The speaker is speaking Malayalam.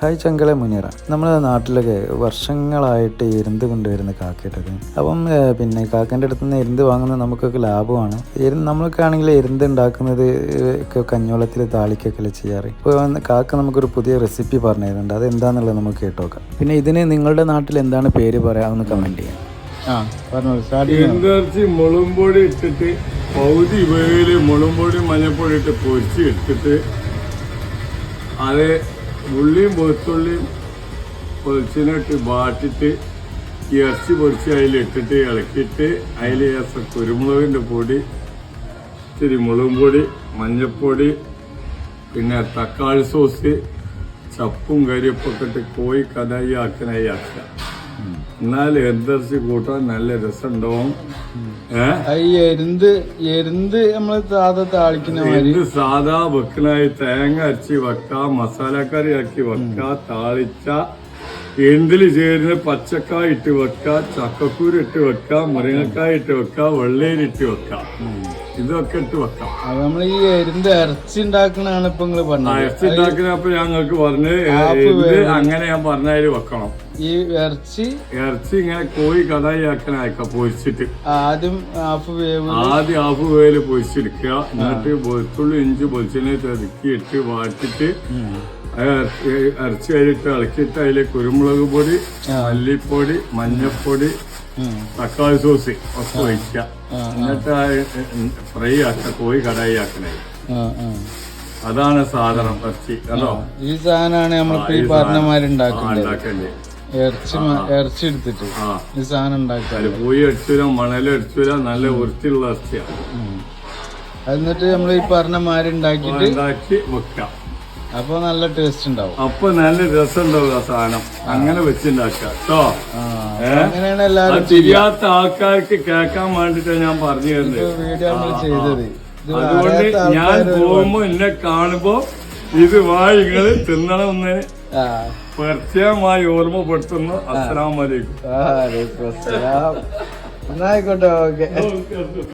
ഹായ് ചങ്കളെ മുനീറ. നമ്മുടെ നാട്ടിലൊക്കെ വർഷങ്ങളായിട്ട് എരുന്ത് കൊണ്ടുവരുന്ന കാക്കയുടേത് അപ്പം പിന്നെ കാക്കന്റെ അടുത്ത് നിന്ന് എരുന്ത് വാങ്ങുന്നത് നമുക്കൊക്കെ ലാഭമാണ്. എരുന്ന് നമ്മളൊക്കെ ആണെങ്കിൽ എരുന്ത് ഉണ്ടാക്കുന്നത് ഒക്കെ കഞ്ഞോളത്തിൽ താളിക്കൊക്കെ അല്ലേ ചെയ്യാറ്. ഇപ്പോൾ വന്ന് കാക്ക നമുക്കൊരു പുതിയ റെസിപ്പി പറഞ്ഞു തരുന്നുണ്ട് അത് എന്താണെന്നുള്ളത് നമുക്ക് കേട്ടോക്കാം. പിന്നെ ഇതിന് നിങ്ങളുടെ നാട്ടിൽ എന്താണ് പേര് പറയാമെന്ന് കമന്റ് ചെയ്യാം. എന്തർച്ചി ഇട്ടിട്ട് പൗതി വേൽ മുളകുംപൊടി മഞ്ഞപ്പൊടി ഇട്ട് പൊരിച്ച് എടുത്തിട്ട് അത് ഉള്ളിയും വെളുത്തുള്ളിയും പൊരിച്ചിനിട്ട് വാട്ടിട്ട് ഇറച്ചി പൊരിച്ച് അതിലിട്ടിട്ട് ഇളക്കിയിട്ട് അതിൽ ലേശം കുരുമുളകിന്റെ പൊടി ഇത്തിരി മുളകും പൊടി മഞ്ഞപ്പൊടി പിന്നെ തക്കാളി സോസ് ചപ്പും കരിയപ്പൊക്കെ ഇട്ട് കോഴി കടായി ആക്കനായി ആക്കുക എന്നാൽ എന്തർച്ചി കൂട്ടാൻ നല്ല രസമുണ്ടാവും. എരുന്ത് എരുന്ത് നമ്മൾ സാധാ താളിക്കുന്ന മാതിരി. സാധാ വെക്കനായി തേങ്ങ അരച്ച് വെക്ക മസാലക്കറി ആക്കി വെക്ക താളിച്ച എന്തിൽ ചേരുന്ന പച്ചക്കായ ഇട്ട് വെക്ക ചക്കക്കൂര് ഇട്ട് വെക്കാം മുരിങ്ങക്കായ ഇട്ട് വെക്ക വെള്ളേരി ഇട്ട് വെക്കാം ഇതൊക്കെ ഇട്ട് വെക്കാം. നമ്മൾ ഈ എരിന്റെ ഇറച്ചി ഉണ്ടാക്കണാണ് ഇപ്പൊ നിങ്ങൾ ആ പറഞ്ഞത് ഇറച്ചി ഉണ്ടാക്കുന്നപ്പോ ഞങ്ങൾക്ക് പറഞ്ഞ്. അങ്ങനെ ഞാൻ പറഞ്ഞതിൽ വെക്കണം. ഈ ഇറച്ചി ഇറച്ചി ഇങ്ങനെ കോഴി കടായി ആക്കണ പൊരിച്ചിട്ട്. ആദ്യം ഹാഫ് വേവ്. ആദ്യം ഹാഫ് വേവിൽ പൊരിച്ചെടുക്കുക. എന്നിട്ട് വെളുത്തുള്ളി ഇഞ്ചി പൊരിച്ചിനെ തെറുക്കിയിട്ട് വാട്ടിട്ട് ഇറച്ചി അതിലിട്ട് ഇളക്കിയിട്ട് അതിൽ കുരുമുളക് പൊടി മല്ലിപ്പൊടി മഞ്ഞപ്പൊടി തക്കാളി സോസ് ഒക്കെ ഒഴിക്കുക എന്നിട്ട് ഫ്രൈ ആക്കുക കോഴി കടായി ആക്കണേ അതാണ് സാധനം ഇറച്ചി ഈ സാധനമാണ് നമ്മളിപ്പോ ഈ ഇറച്ചി ഇറച്ചി എടുത്തിട്ട് ഈ സാധനം ഉണ്ടാക്കുക പോയി അടിച്ചില്ല മണലടിച്ചില്ല നല്ല വൃത്തിയുള്ള ഇറച്ചിയാണ് എന്നിട്ട് നമ്മൾ ഈ പറഞ്ഞ മാതിരി ഉണ്ടാക്കിയിട്ട് ഉണ്ടാക്കി വെക്കാം. അപ്പൊ നല്ല ടേസ്റ്റ് ഉണ്ടാവും. അപ്പൊ നല്ല രസം ഉണ്ടാവും ആ സാധനം. അങ്ങനെ വെച്ചുണ്ടാക്കുക. കേട്ടോ അങ്ങനെയാണ് എല്ലാരും തിരിയാത്ത ആൾക്കാർക്ക് കേൾക്കാൻ വേണ്ടിട്ടാ ഞാൻ പറഞ്ഞു തരുന്നത്. ചെയ്തത്. അതുകൊണ്ട് ഞാൻ പോകുമ്പോ എന്നെ കാണുമ്പോ ഇത് വായികൾ തിന്നണമെന്ന് പ്രത്യേകമായി ഓർമ്മപ്പെടുത്തുന്നു. അസ്സലാമലൈക്കും ആ, അലൈക്കും അസ്സലാം. എന്നാ ആയിക്കോട്ടെ ഓക്കെ.